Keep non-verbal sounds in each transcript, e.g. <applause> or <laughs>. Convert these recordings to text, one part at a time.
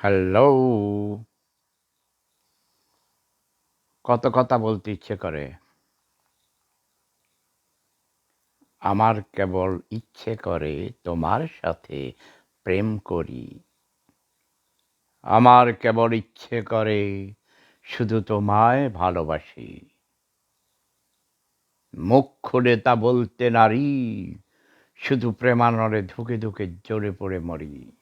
Hello. কত কথা বলতে ইচ্ছে করে। আমার কেবল ইচ্ছে করে তোমার সাথে প্রেম করি। আমার কেবল ইচ্ছে করে শুধু তোমায় ভালোবাসি। মুখ খুলে তা বলতে নারী, শুধু প্রেমানরে ধুকে ধুকে জোরে পড়ে মরি।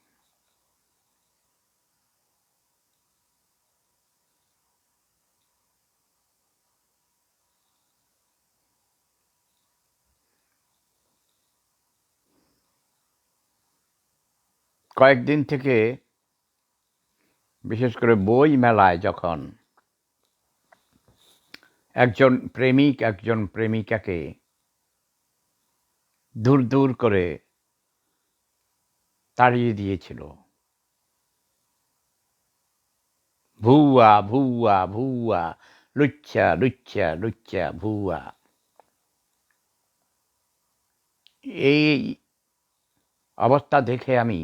কয়েকদিন থেকে বিশেষ করে বই মেলায় যখন একজন প্রেমিক একজন প্রেমিকাকে দূর দূর করে তাড়িয়ে দিয়েছিল। ভুয়া ভুয়া ভুয়া লুচ্ছা লুচ্ছা লুচ্চা, ভুয়া। এই অবস্থা দেখে আমি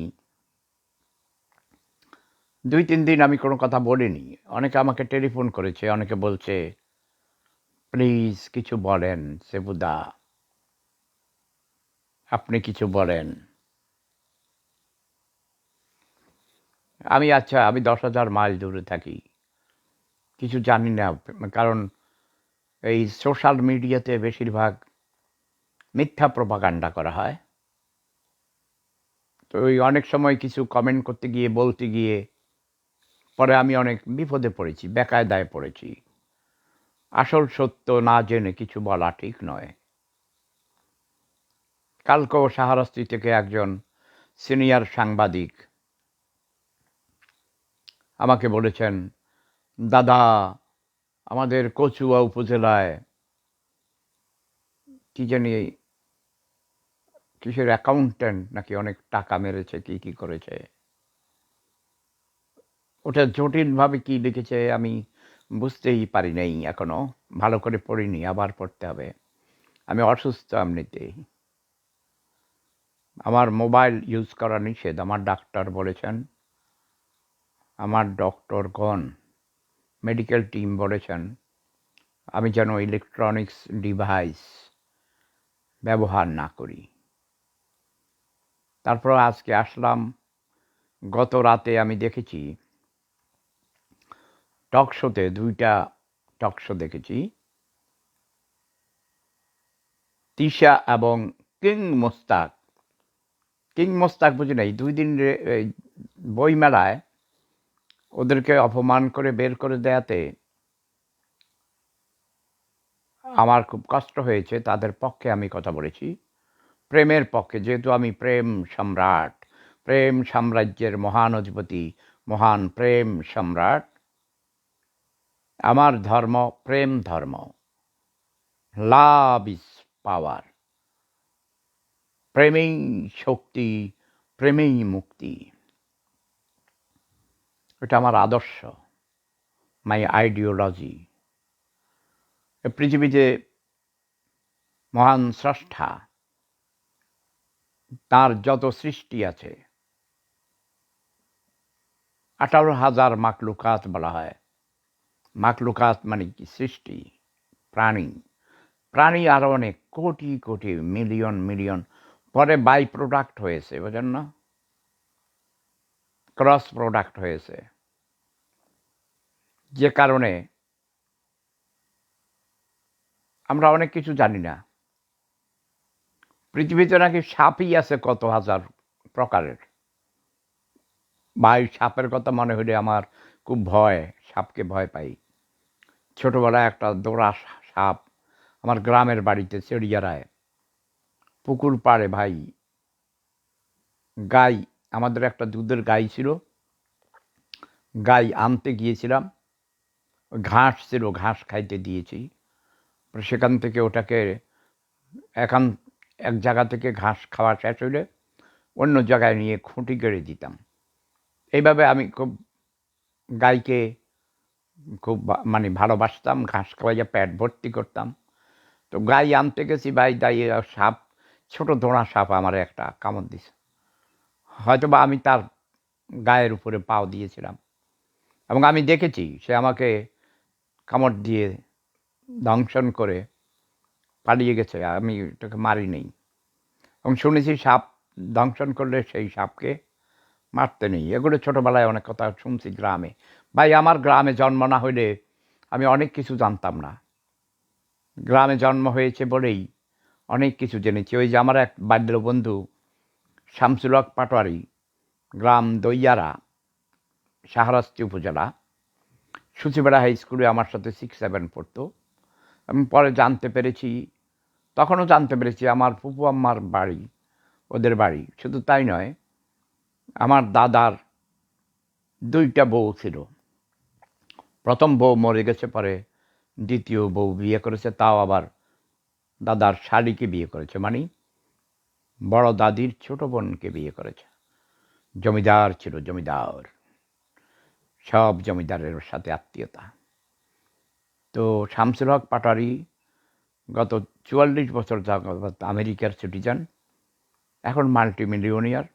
দুই তিন দিন আমি কোনো কথা বলিনি। অনেকে আমাকে টেলিফোন করেছে, অনেকে বলছে, প্লিজ কিছু বলেন, সেবুদা। আপনি কিছু বলেন। আমি আচ্ছা আমি দশ হাজার মাইল দূরে থাকি। কিছু জানি না, কারণ এই সোশ্যাল মিডিয়াতে বেশিরভাগ মিথ্যা প্রপাগান্ডা করা হয়। তো ওই অনেক সময় কিছু কমেন্ট করতে গিয়ে, বলতে গিয়ে পরে আমি অনেক বিপদে পড়েছি, বেকায়দায় পড়েছি। আসল সত্য না জেনে কিছু বলা ঠিক নয়। কালকেও সাহারাস্তি থেকে একজন সিনিয়র সাংবাদিক আমাকে বলেছেন, দাদা, আমাদের কচুয়া উপজেলায় কি জানি কিসের অ্যাকাউন্ট্যান্ট নাকি অনেক টাকা মেরেছে, কি কি করেছে। ওটা জটিলভাবে কি লিখেছে আমি বুঝতেই পারি নাই এখনও। ভালো করে পড়িনি, আবার পড়তে হবে। আমি অসুস্থ এমনিতেই। আমার মোবাইল ইউজ করা নিষেধ, আমার ডাক্তার বলেছেন, আমার ডক্টরগণ, মেডিকেল টিম বলেছেন, আমি যেন ইলেকট্রনিক্স ডিভাইস ব্যবহার না করি। তারপর আজকে আসলাম, গত রাতে আমি দেখেছি টক শোতে দুইটা টক শো দেখেছি। তিশা এবং কিং মোস্তাক। কিং মোস্তাক বুঝি নাই দুই দিন বইমেলায় ওদেরকে অপমান করে বের করে দেয়াতে আমার খুব কষ্ট হয়েছে তাদের পক্ষে আমি কথা বলেছি। প্রেমের পক্ষে যেহেতু আমি প্রেম সম্রাট প্রেম সাম্রাজ্যের মহান অধিপতি মহান প্রেম সম্রাট আমার ধর্ম, প্রেম ধর্ম। লাভ ইজ পাওয়ার। প্রেমেই শক্তি, প্রেমেই মুক্তি। এটা আমার আদর্শ, মাই আইডিওলজি। পৃথিবীতে মহান স্রষ্টা, তার যত সৃষ্টি আছে, আঠারো হাজার মাকলুকাত বলা হয়। মাকলুকাত মানে কি? সৃষ্টি, প্রাণী। প্রাণী আরও অনেক, কোটি কোটি, মিলিয়ন মিলিয়ন। পরে বাই প্রোডাক্ট হয়েছে, বুঝেন না? ক্রস প্রোডাক্ট হয়েছে। যে কারণে আমরা অনেক কিছু জানি না। পৃথিবীতে নাকি সাপই আছে কত হাজার প্রকারের। ভাই সাপের কথা মনে হলে আমার খুব ভয়, সাপকে ভয় পাই। ছোটবেলায় একটা দৌড়া সাপ আমার গ্রামের বাড়িতে চেড়িয়ারায় পুকুর পাড়ে ভাই, গাই, আমাদের একটা দুধের গাই ছিল। গাই আনতে গিয়েছিলাম। ঘাস ছিল, ঘাস খাইতে দিয়েছি। সেখান থেকে ওটাকে এখান এক জায়গা থেকে ঘাস খাওয়া শেষ হইলে অন্য জায়গায় নিয়ে খুঁটি কেড়ে দিতাম। এইভাবে আমি খুব গাইকে খুব মানে ভালোবাসতাম, ঘাস খাওয়াইয়া প্যাট ভর্তি করতাম। তো গাই আনতে গেছি, ভাই দাই সাপ, ছোট ধোঁড়া সাপ আমার একটা কামড় দিছে। হয়তো বা আমি তার গায়ের উপরে পাও দিয়েছিলাম। এবং আমি দেখেছি, সে আমাকে কামড় দিয়ে দংশন করে পালিয়ে গেছে, আমি তাকে মারি নেই। এবং শুনেছি সাপ দংশন করলে সেই সাপকে মারতে নেই। এগুলো ছোটোবেলায় অনেক কথা শুনছি গ্রামে। ভাই, আমার গ্রামে জন্ম না হইলে আমি অনেক কিছু জানতাম না। গ্রামে জন্ম হয়েছে বলেই অনেক কিছু জেনেছি। ওই যে আমার এক বাল্য বন্ধু শামসুল হক পাটোয়ারি, গ্রাম দইয়ারা, শাহরাস্তি উপজেলা, সুচিবেড়া হাই স্কুলে আমার সাথে সিক্স সেভেন পড়তো। আমি পরে জানতে পেরেছি, তখনও জানতে পেরেছি আমার ফুপু আম্মার বাড়ি, ওদের বাড়ি। শুধু তাই নয়, আমার দাদার দুইটা বউ ছিল। প্রথম বউ মরে গেছে, পরে দ্বিতীয় বউ বিয়ে করেছে, তাও আবার দাদার শালিকে বিয়ে করেছে। মানে বড় দাদির ছোট বোনকে বিয়ে করেছে। জমিদার ছিল জমিদার। সব জমিদারের সাথে আত্মীয়তা। তো শামসুল হক পাটারি গত চুয়াল্লিশ বছর আমেরিকার সিটিজেন, এখন মাল্টি মিলিয়নিয়ার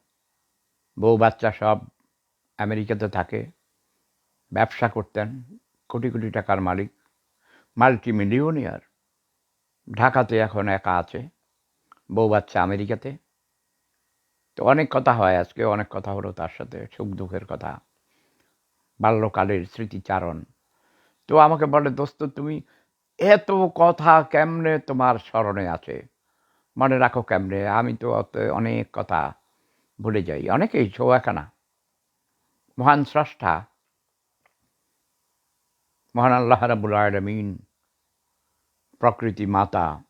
বউ বাচ্চা সব আমেরিকাতে থাকে। ব্যবসা করতেন, কোটি কোটি টাকার মালিক মাল্টি মিলিয়নিয়ার ঢাকাতে এখন একা আছে, বউ বাচ্চা আমেরিকাতে। তো অনেক কথা হয় আজকে, অনেক কথা হলো তার সাথে, সুখ দুঃখের কথা। বাল্যকালের স্মৃতিচারণ। তো আমাকে বলে, দোস্ত, তুমি এত কথা কেমনে তোমার স্মরণে আছে? মনে রাখো কেমনে, আমি তো অত অনেক কথা ভুলে যাই। অনেকেই না মহান স্রষ্টা মহান আল্লাহ রাবুল আলমিন, প্রকৃতি মাতা,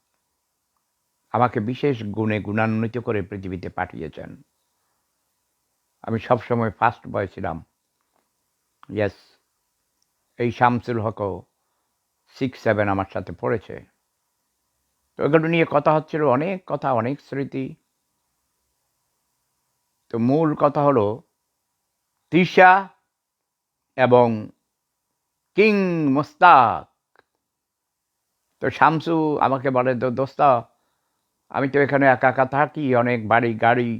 আমাকে বিশেষ গুণে গুণান্বিত করে পৃথিবীতে পাঠিয়েছেন। আমি সবসময় ফার্স্ট বয় ছিলাম। ইয়েস এই শামসুল হকও সিক্স সেভেন আমার সাথে পড়েছে। তো এগুলো নিয়ে কথা হচ্ছিল, অনেক কথা, অনেক স্মৃতি। তো মূল কথা হলো, তৃষা এবং কিং মোস্তাক। তো শামসু আমাকে বলে তো দোস্ত, আমি তো এখানে একা একা থাকি, অনেক বাড়ি গাড়ি,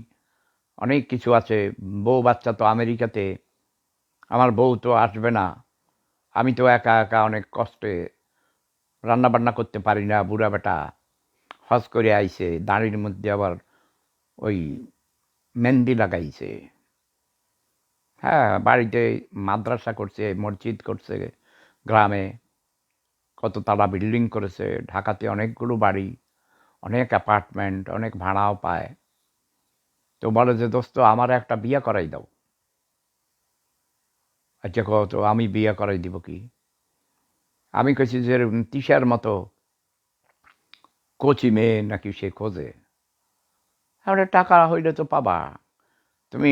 অনেক কিছু আছে। বউ বাচ্চা তো আমেরিকাতে, আমার বউ তো আসবে না। আমি তো একা একা অনেক কষ্টে রান্না বান্না করতে পারি না, বুড়া বেটা। হজ করে আইছে, দাঁড়ির মধ্যে আবার ওই মেহেন্দি লাগাইছে। হ্যাঁ বাড়িতে মাদ্রাসা করছে, মসজিদ করছে গ্রামে কত তালা বিল্ডিং করেছে, ঢাকাতে অনেকগুলো বাড়ি, অনেক অ্যাপার্টমেন্ট অনেক ভাড়াও পায়। তো বলে যে, দোস্ত, আমার একটা বিয়ে করাই দাও। আচ্ছা কত আমি বিয়ে করাই দিব কি? আমি কেছি যে তিসার মতো কচি মেয়ে নাকি সে খোঁজে? তাহলে টাকা হইলে তো পাবা। তুমি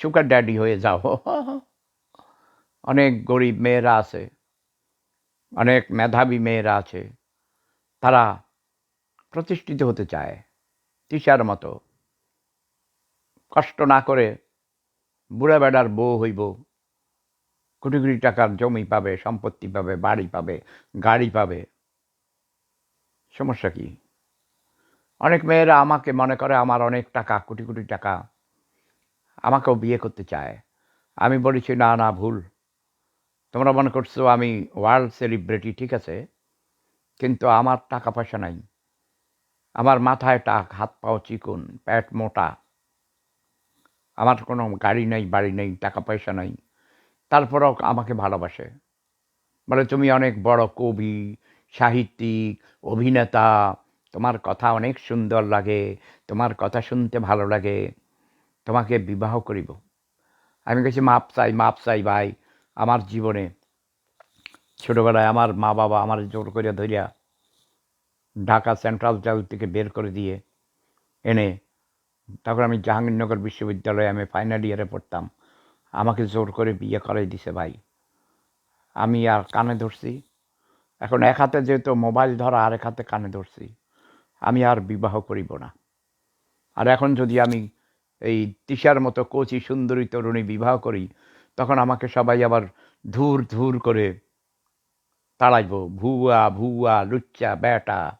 সুগার ড্যাডি হয়ে যাও। <laughs> অনেক গরিব মেয়েরা আছে, অনেক মেধাবী মেয়েরা আছে, তারা প্রতিষ্ঠিত হতে চায় তিসার মতো। কষ্ট না করে বুড়া বেড়ার বউ হইব, কোটি কোটি টাকার জমি পাবে, সম্পত্তি পাবে, বাড়ি পাবে, গাড়ি পাবে। সমস্যা কি? অনেক মেয়েরা আমাকে মনে করে আমার অনেক টাকা, কোটি কোটি টাকা, আমাকেও বিয়ে করতে চায়। আমি বলেছি, না না, ভুল। তোমরা মনে করছ আমি ওয়ার্ল্ড সেলিব্রিটি, ঠিক আছে? কিন্তু আমার টাকা পয়সা নাই। আমার মাথায় টাক হাত পাও চিকুন প্যাট মোটা। আমার কোনো গাড়ি নেই, বাড়ি নেই টাকা পয়সা নেই। তারপরেও আমাকে ভালোবাসে। বলে, তুমি অনেক বড় কবি, সাহিত্যিক, অভিনেতা। তোমার কথা অনেক সুন্দর লাগে, তোমার কথা শুনতে ভালো লাগে। তোমাকে বিবাহ করিব। আমি গেছি মাপ চাই মাপ চাই, ভাই। আমার জীবনে ছোটোবেলায় আমার মা বাবা আমার জোর করে ধরিয়া ঢাকা সেন্ট্রাল জেল থেকে বের করে দিয়ে এনে তারপর আমি জাহাঙ্গীরনগর বিশ্ববিদ্যালয়ে আমি ফাইনাল ইয়ারে পড়তাম। আমাকে জোর করে বিয়ে করাই দিছে ভাই। আমি আর কানে ধরছি। এখন এক হাতে যেহেতু মোবাইল ধরা আর এক হাতে কানে ধরছি। আমি আর বিবাহ করিব না। আর এখন যদি আমি এই তিসার মতো কচি সুন্দরী তরুণী বিবাহ করি তখন আমাকে সবাই আবার ধুর ধুর করে তাড়াইব, ভুয়া ভুয়া, লুচ্চা, ব্যাটা,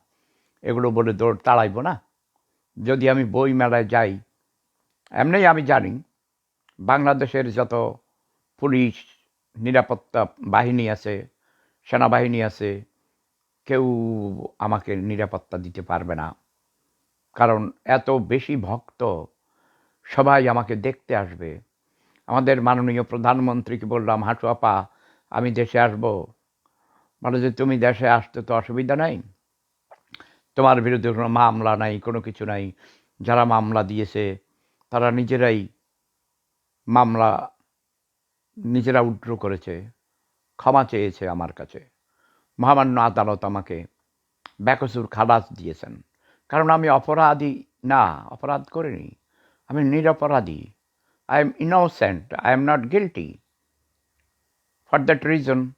এগুলো বলে দৌড় তাড়াইব না। যদি আমি বই মেলায় যাই, এমনি আমি জানি বাংলাদেশের যত পুলিশ নিরাপত্তা বাহিনী আছে, সেনাবাহিনী আছে, কেউ আমাকে নিরাপত্তা দিতে পারবে না। কারণ এত বেশি ভক্ত সবাই আমাকে দেখতে আসবে। আমাদের মাননীয় প্রধানমন্ত্রীকে বললাম, হাঁটু আপা, আমি দেশে আসব। বলে যে, তুমি দেশে আসতে তো অসুবিধা নাই। তোমার বিরুদ্ধে কোনো মামলা নাই, কোনো কিছু নাই। যারা মামলা দিয়েছে, তারা নিজেরাই মামলা নিজেরা উড্র করেছে। ক্ষমা চেয়েছে আমার কাছে। মহামান্য আদালত আমাকে ব্যাকসুর খালাস দিয়েছেন। কারণ আমি অপরাধী না, অপরাধ করিনি। আমি নিরপরাধী। I am innocent I am not guilty for that reason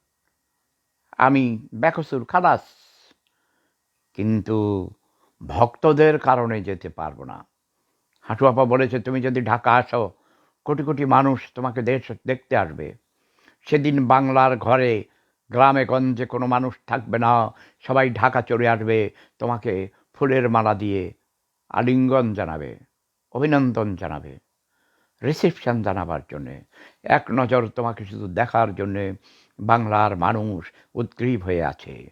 আমি ব্যাকসুর খালাস। কিন্তু ভক্তদের কারণে যেতে পারব না। হাঁটুয়াপা বলেছে, তুমি যদি ঢাকা আসো, কোটি কোটি মানুষ তোমাকে দেশ, দেখতে আসবে। সেদিন বাংলার ঘরে, গ্রামে গঞ্জে কোনো মানুষ থাকবে না। সবাই ঢাকা চলে আসবে, তোমাকে ফুলের মালা দিয়ে আলিঙ্গন জানাবে, অভিনন্দন জানাবে। রিসেপশন জানাবার জন্যে। এক নজর তোমাকে শুধু দেখার জন্যে বাংলার মানুষ উদ্গ্রীব হয়ে আছে।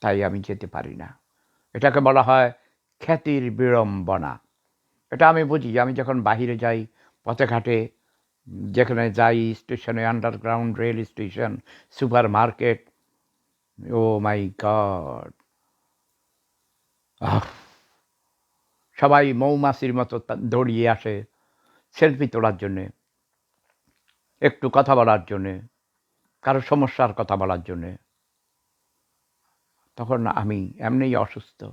তাই আমি যেতে পারি না। এটাকে বলা হয় খ্যাতির বিড়ম্বনা। এটা আমি বুঝি আমি যখন বাহিরে যাই পথে ঘাটে যেখানে যাই স্টেশনে underground rail station supermarket oh my god সবাই মৌমাছির মতো দৌড়িয়ে আসে। সেলফি তোলার জন্যে, একটু কথা বলার জন্যে, কারও সমস্যার কথা বলার জন্যে। তখন আমি এমনিই অসুস্থ।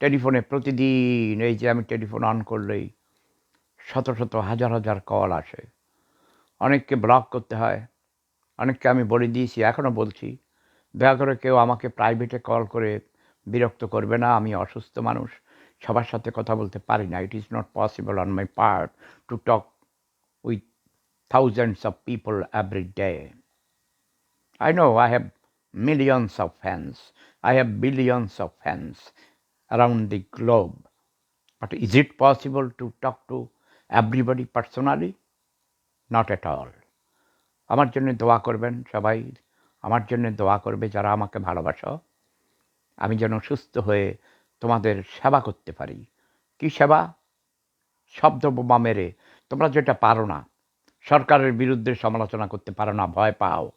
টেলিফোনে প্রতিদিন এই যে আমি টেলিফোন অন করলেই শত শত হাজার হাজার কল আসে। অনেককে ব্লক করতে হয়, অনেককে আমি বলে দিয়েছি এখনও বলছি, দয়া করে কেউ আমাকে প্রাইভেটে কল করে বিরক্ত করবে না, আমি অসুস্থ মানুষ। সবার সাথে কথা বলতে পারি না। It is not possible on my part to talk with thousands of people every day I know I have millions of fans I have billions of fans around the globe but is it possible to talk to everybody personally not at all আমার জন্য দোয়া করবেন সবাই। আমার জন্য দোয়া করবে যারা আমাকে ভালোবাসো। আমি যেন সুস্থ হয়ে তোমাদের সেবা করতে পারি। কি সেবা? শব্দ বোমা মেরে। তোমরা যেটা পারো না। সরকারের বিরুদ্ধে সমালোচনা করতে পারো না, ভয় পাও।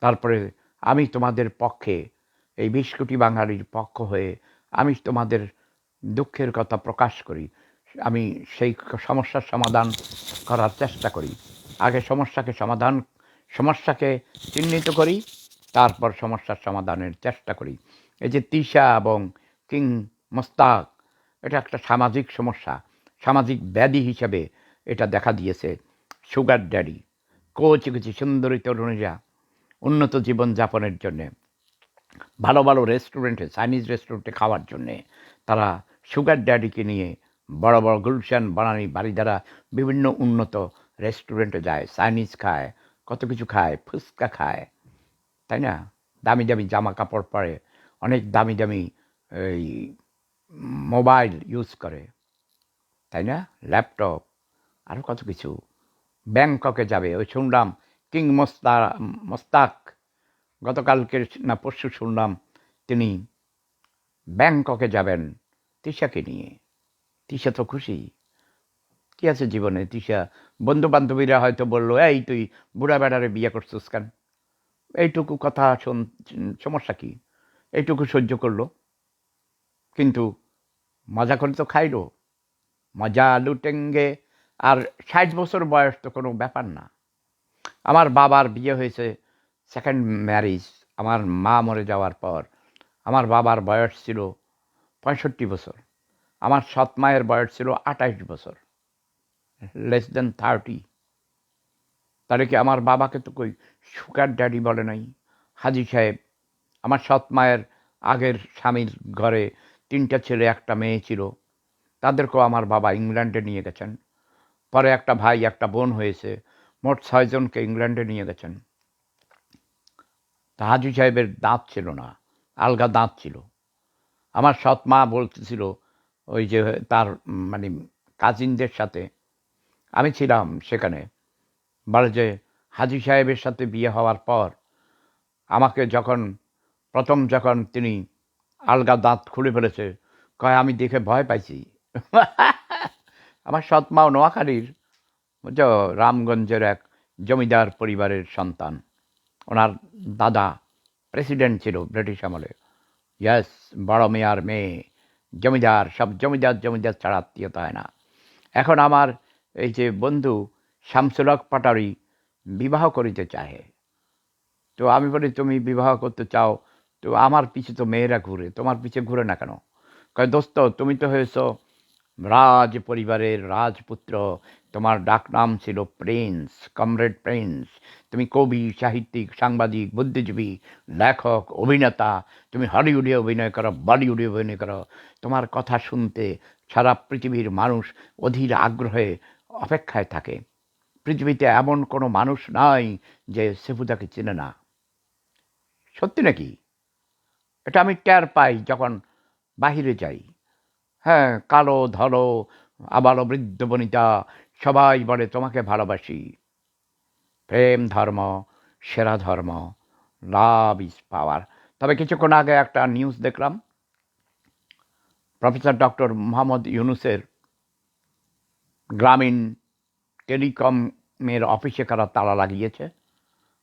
তারপরে আমি তোমাদের পক্ষে, এই বিশ কোটি বাঙালির পক্ষ হয়ে আমি তোমাদের দুঃখের কথা প্রকাশ করি। আমি সেই সমস্যার সমাধান করার চেষ্টা করি। আগে সমস্যাকে সমাধান, সমস্যাকে চিহ্নিত করি, তারপর সমস্যার সমাধানের চেষ্টা করি। এই যে তিশা এবং কিং মোস্তাক। এটা একটা সামাজিক সমস্যা। সামাজিক ব্যাধি হিসাবে এটা দেখা দিয়েছে সুগার ড্যাডি কোচি কুচি সুন্দরী তরুণীরা উন্নত জীবনযাপনের জন্যে। ভালো ভালো রেস্টুরেন্টে, চাইনিজ রেস্টুরেন্টে খাওয়ার জন্যে তারা সুগার ড্যাডিকে নিয়ে বড় বড় গুলশান, বানানি বাড়ি দ্বারা বিভিন্ন উন্নত রেস্টুরেন্টে যায়। চাইনিজ খায়, কত কিছু খায়, ফুচকা খায়। তাই না? দামি দামি জামা কাপড় পরে, অনেক দামি দামি এই মোবাইল ইউজ করে, তাই না? ল্যাপটপ আরও কত কিছু। ব্যাংককে যাবে, ওই শুনলাম কিং মোস্তা, মোস্তাক গতকালকে না পরশু শুনলাম তিনি ব্যাংককে যাবেন তিশাকে নিয়ে। তিশা তো খুশি। কী আছে জীবনে তিশা বন্ধু বান্ধবীরা হয়তো বলল, এই তুই বুড়া বেড়ারে বিয়ে করছিস কেন? এইটুকু কথা শোন, সমস্যা কি? এইটুকু সহ্য করল। কিন্তু মজা করে তো খাইলো। মজা লুটেঙ্গে। আর ষাট বছর বয়স তো কোনো ব্যাপার না। আমার বাবার বিয়ে হয়েছে সেকেন্ড ম্যারেজ আমার মা মরে যাওয়ার পর। আমার বাবার বয়স ছিল পঁয়ষট্টি বছর। আমার সৎ মায়ের বয়স ছিল আঠাইশ বছর। লেস দেন থার্টি তাহলে কি আমার বাবাকে তো কই সুগার ড্যাডি বলে নাই? হাজি সাহেব, আমার সৎ মায়ের আগের স্বামীর ঘরে তিনটা ছেলে, একটা মেয়ে ছিল। তাদেরকেও আমার বাবা ইংল্যান্ডে নিয়ে গেছেন। পরে একটা ভাই, একটা বোন হয়েছে। মোট ছয়জনকে ইংল্যান্ডে নিয়ে গেছেন। তা হাজি সাহেবের দাঁত ছিল না, আলগা দাঁত ছিল। আমার সৎ মা বলতেছিল ওই যে তার মানে কাজিনদের সাথে। আমি ছিলাম সেখানে। বলে যে, হাজি সাহেবের সাথে বিয়ে হওয়ার পর আমাকে যখন, প্রথম যখন তিনি আলগা দাঁত খুলে ফেলেছে। কয়, আমি দেখে ভয় পাইছি। <laughs> আমার সৎমাও নোয়াখালীর রামগঞ্জের এক জমিদার পরিবারের সন্তান। ওনার দাদা প্রেসিডেন্ট ছিল ব্রিটিশ আমলে। ইয়াস, বড় মেয়ার মেয়ে, জমিদার, সব জমিদার জমিদার ছাড়া আত্মীয়তা হয় না। এখন আমার এই যে বন্ধু শামসুলক পাটারি বিবাহ করিতে চাহে। তো আমি বলি, তুমি বিবাহ করতে চাও তো আমার পিছে তো মেয়েরা ঘুরে, তোমার পিছে ঘুরে না কেন? কয়, দোস্ত, তুমি তো হয়েছ রাজ পরিবারের রাজপুত্র। তোমার ডাকনাম ছিল প্রিন্স, কমরেড প্রিন্স। তুমি কবি, সাহিত্যিক, সাংবাদিক, বুদ্ধিজীবী, লেখক, অভিনেতা। তুমি হলিউডে অভিনয় করো, বলিউডে অভিনয় করো। তোমার কথা শুনতে সারা পৃথিবীর মানুষ অধীর আগ্রহে অপেক্ষায় থাকে। পৃথিবীতে এমন কোনো মানুষ নাই যে সেফুদাকে চেনে না। সত্যি নাকি? এটা আমি টের পাই যখন বাহিরে যাই। হ্যাঁ কালো, ধলো আবারও বৃদ্ধ বনিতা, সবাই বলে, তোমাকে ভালোবাসি। প্রেম ধর্ম, সেরা ধর্ম লাভ ইজ পাওয়ার তবে কিছুক্ষণ আগে একটা নিউজ দেখলাম। প্রফেসর ডক্টর মোহাম্মদ ইউনুসের গ্রামীণ টেলিকমের অফিসে কারা তালা লাগিয়েছে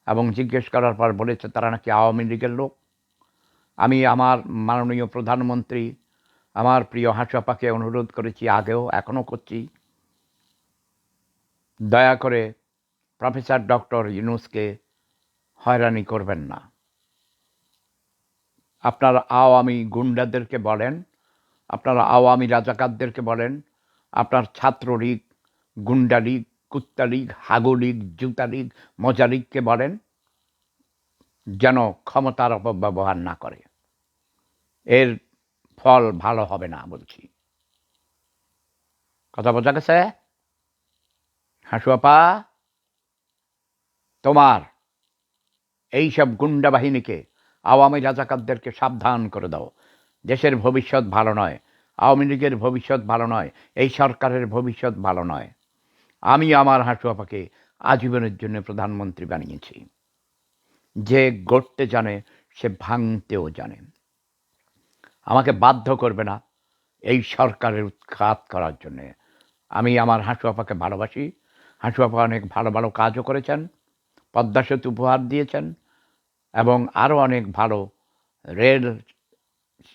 এবং জিজ্ঞেস করার পর বলেছে, তারা নাকি আওয়ামী লীগের লোক? আমি আমার মাননীয় প্রধানমন্ত্রী, আমার প্রিয় হাঁসপাকে অনুরোধ করেছি, আগেও এখনও করছি। দয়া করে প্রফেসর ডক্টর ইউনুসকে হয়রানি করবেন না। আপনার আওয়ামী গুন্ডাদেরকে বলেন, আপনারা আওয়ামী রাজাকারদেরকে বলেন, আপনার ছাত্রলীগ গুন্ডা লীগ কুত্তা লীগ হাগু লীগ জুতা লীগ মজা লীগকে বলেন, যেন ক্ষমতার অপব্যবহার না করে। এর ফল ভালো হবে না বলছি। কথা বোঝা গেছে? হাসুয়াপা তোমার এইসব গুন্ডা বাহিনীকে, আওয়ামী রাজাকারদেরকে সাবধান করে দাও। দেশের ভবিষ্যৎ ভালো নয়, আওয়ামী লীগের ভবিষ্যৎ ভালো নয়, এই সরকারের ভবিষ্যৎ ভালো নয়। আমি আমার হাসুয়াপাকে আজীবনের জন্য প্রধানমন্ত্রী বানিয়েছি। যে গড়তে জানে, সে ভাঙতেও জানে। আমাকে বাধ্য করবে না এই সরকারের উৎখাত করার জন্যে। আমি আমার হাঁসুয়াপাকে ভালোবাসি। হাঁসুয়াপা অনেক ভালো ভালো কাজও করেছেন, পদ্মা সেতু উপহার দিয়েছেন এবং আরও অনেক ভালো রেল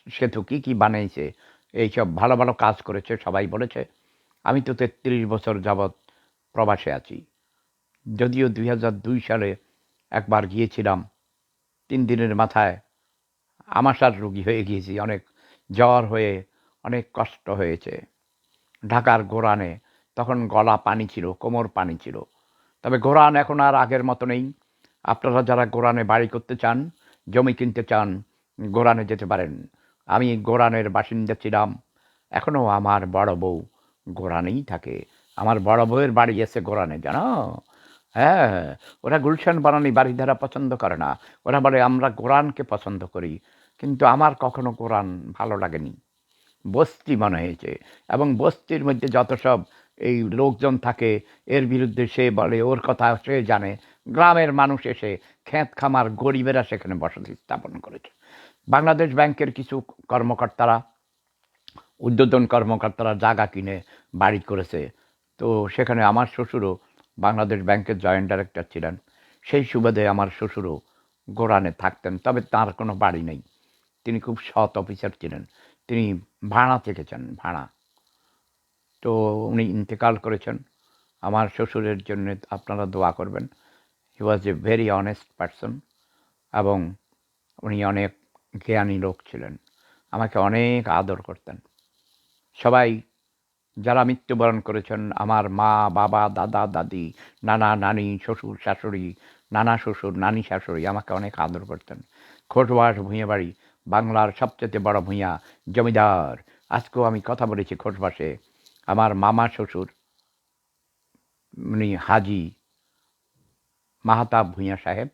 সেতু কী কী বানিয়েছে এইসব ভালো ভালো কাজ করেছে, সবাই বলেছে। আমি তো তেত্রিশ বছর যাবৎ প্রবাসে আছি। যদিও দুই হাজার দুই সালে একবার গিয়েছিলাম তিন দিনের মাথায় আমাশার রুগী হয়ে গিয়েছি, অনেক জ্বর হয়ে, অনেক কষ্ট হয়েছে। ঢাকার গোরানে তখন গলা পানি ছিল, কোমর পানি ছিল। তবে গোরান এখন আর আগের মতো নেই। আপনারা যারা গোরানে বাড়ি করতে চান, জমি কিনতে চান গোরানে যেতে পারেন। আমি গোরানের বাসিন্দা ছিলাম। এখনও আমার বড় বউ গোরানেই থাকে। আমার বড় বউয়ের বাড়ি এসে গোরানে জানো? হ্যাঁ ওরা গুলশান বানানি বাড়ি ধারা পছন্দ করে না। ওরা বলে, আমরা কোরআনকে পছন্দ করি। কিন্তু আমার কখনো কোরআন ভালো লাগেনি। বস্তি মনে হয়েছে এবং বস্তির মধ্যে যত সব এই লোকজন থাকে, এর বিরুদ্ধে সে বলে, ওর কথা সে জানে। গ্রামের মানুষ এসে খেত খামার গরিবেরা সেখানে বসতি স্থাপন করেছে। বাংলাদেশ ব্যাংকের কিছু কর্মকর্তারা, উদ্বোধন কর্মকর্তারা জায়গা কিনে বাড়ি করেছে। তো সেখানে আমার শ্বশুরও বাংলাদেশ ব্যাংকের জয়েন্ট ডাইরেক্টর ছিলেন। সেই সুবাদে আমার শ্বশুরও গোরানে থাকতেন, তবে তার কোনো বাড়ি নেই। তিনি খুব সৎ অফিসার ছিলেন। তিনি ভাড়া থেকেছেন ভাড়া। তো উনি ইন্তেকাল করেছেন। আমার শ্বশুরের জন্য আপনারা দোয়া করবেন। He was a very honest person এবং উনি অনেক জ্ঞানী লোক ছিলেন। আমাকে অনেক আদর করতেন। সবাই যারা মৃত্যুবরণ করেছেন, আমার মা, বাবা, দাদা, দাদি, নানা, নানি, শ্বশুর, শাশুড়ি, নানা শ্বশুর, নানি, শাশুড়ি আমাকে অনেক আদর করতেন। খোটবাস ভূঁইয়া বাড়ি বাংলার সবচেয়ে বড় ভূঁইয়া জমিদার। আজকেও আমি কথা বলেছি খোটবাসে আমার মামা শ্বশুর, উনি হাজি মাহাতাব ভূঁইয়া সাহেব।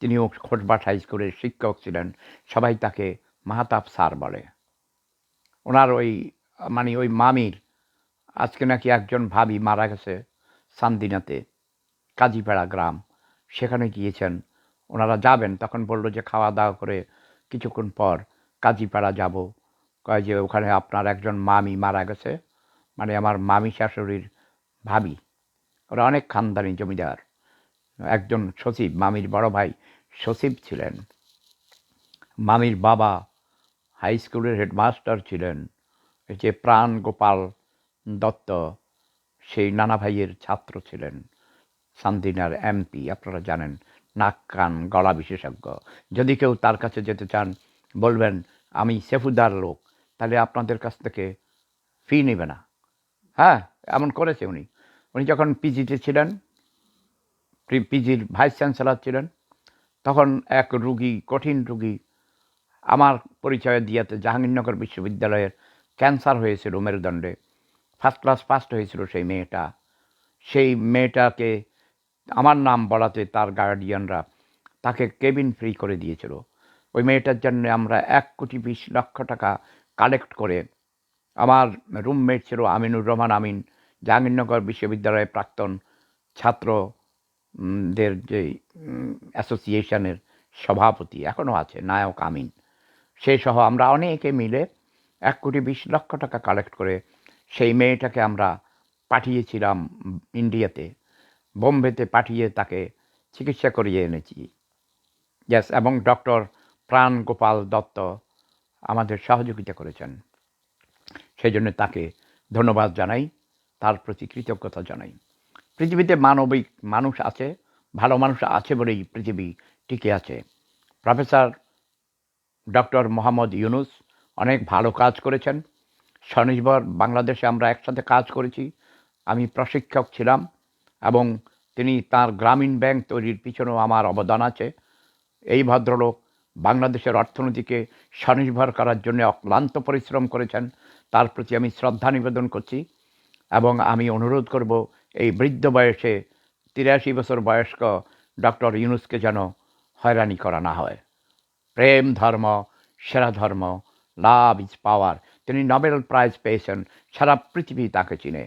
তিনিও খোটবাস হাই স্কুলের শিক্ষক ছিলেন। সবাই তাকে মাহাতাব স্যার বলে। ওনার ওই মানে ওই মামির, আজকে নাকি একজন ভাবি মারা গেছে সান্দিনাতে, কাজীপাড়া গ্রাম। সেখানে গিয়েছেন। ওনারা যাবেন, তখন বলল যে খাওয়া দাওয়া করে কিছুক্ষণ পর কাজীপাড়া যাব। কয় যে, ওখানে আপনার একজন মামি মারা গেছে। মানে আমার মামি শাশুড়ির ভাবি। ওরা অনেক খানদানি জমিদার। একজন সচিব, মামির বড় ভাই সচিব ছিলেন। মামির বাবা হাই স্কুলের হেডমাস্টার ছিলেন। এই যে প্রাণ গোপাল দত্ত, সেই নানা ভাইয়ের ছাত্র ছিলেন। সান্দিনার এমপি, আপনারা জানেন। নাক, কান, গলা বিশেষজ্ঞ। যদি কেউ তার কাছে যেতে চান, বলবেন, আমি সেফুদার লোক। তাহলে আপনাদের কাছ থেকে ফি নেবে না। হ্যাঁ এমন করেছে উনি। উনি যখন পিজিতে ছিলেন পিজির ভাইস চ্যান্সেলর ছিলেন, তখন এক রুগী, কঠিন রুগী, আমার পরিচয় দিয়াতে জাহাঙ্গীরনগর বিশ্ববিদ্যালয়ের ক্যান্সার হয়েছিল মেরুদণ্ডে। ফার্স্ট ক্লাস ফার্স্ট হয়েছিল সেই মেয়েটা। সেই মেয়েটাকে আমার নাম বলাতে তার গার্ডিয়ানরা তাকে কেবিন ফ্রি করে দিয়েছিল। ওই মেয়েটার জন্য আমরা এক কোটি বিশ লক্ষ টাকা কালেক্ট করে আমার রুমমেট ছিল আমিনুর রহমান আমিন, জাহাঙ্গীরনগর বিশ্ববিদ্যালয়ের প্রাক্তন ছাত্রদের যে অ্যাসোসিয়েশনের সভাপতি, এখনও আছে, নায়ক আমিন। সেই সহ আমরা অনেকে মিলে এক কোটি বিশ লক্ষ টাকা কালেক্ট করে সেই মেয়েটাকে আমরা পাঠিয়েছিলাম ইন্ডিয়াতে। বোম্বেতে পাঠিয়ে তাকে চিকিৎসা করিয়ে এনেছি। ইয়াস এবং ডক্টর প্রাণ গোপাল দত্ত আমাদের সহযোগিতা করেছেন। সেই জন্য তাকে ধন্যবাদ জানাই, তার প্রতি কৃতজ্ঞতা জানাই। পৃথিবীতে মানবিক মানুষ আছে, ভালো মানুষ আছে বলেই পৃথিবী টিকে আছে। প্রফেসর ডক্টর মোহাম্মদ ইউনুস অনেক ভালো কাজ করেছেন। স্বনির্ভর বাংলাদেশে আমরা একসাথে কাজ করেছি। আমি প্রশিক্ষক ছিলাম। এবং তিনি তার গ্রামীণ ব্যাংক তৈরির পিছনেও আমার অবদান আছে। এই ভদ্রলোক বাংলাদেশের অর্থনীতিকে স্বনির্ভর করার জন্য অক্লান্ত পরিশ্রম করেছেন। তার প্রতি আমি শ্রদ্ধা নিবেদন করছি এবং আমি অনুরোধ করব এই বৃদ্ধ বয়সে তিরাশি বছর বয়স্ক ডক্টর ইউনুসকে যেন হয়রানি করা না হয়। প্রেম ধর্ম, সেরা ধর্ম লাভ ইজ পাওয়ার তিনি নোবেল প্রাইজ পেয়েছেন, সারা পৃথিবী তাকে চিনে।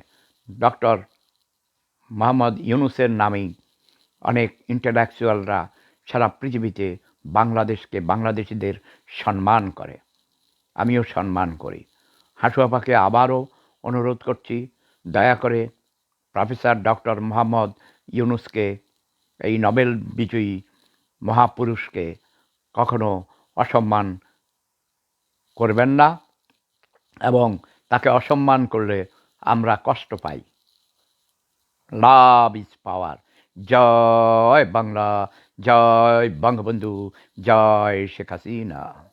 ডক্টর মোহাম্মদ ইউনুসের নামেই অনেক ইন্টালেকচুয়ালরা সারা পৃথিবীতে বাংলাদেশকে বাংলাদেশিদের সম্মান করে। আমিও সম্মান করি। হাসুয়াপাকে আবারও অনুরোধ করছি, দয়া করে প্রফেসর ডক্টর মোহাম্মদ ইউনুসকে, এই নোবেল বিজয়ী মহাপুরুষকে কখনো অসম্মান করবেন না এবং তাকে অসম্মান করলে আমরা কষ্ট পাই। Love is power. জয় বাংলা জয় বঙ্গবন্ধু জয় শেখ হাসিনা।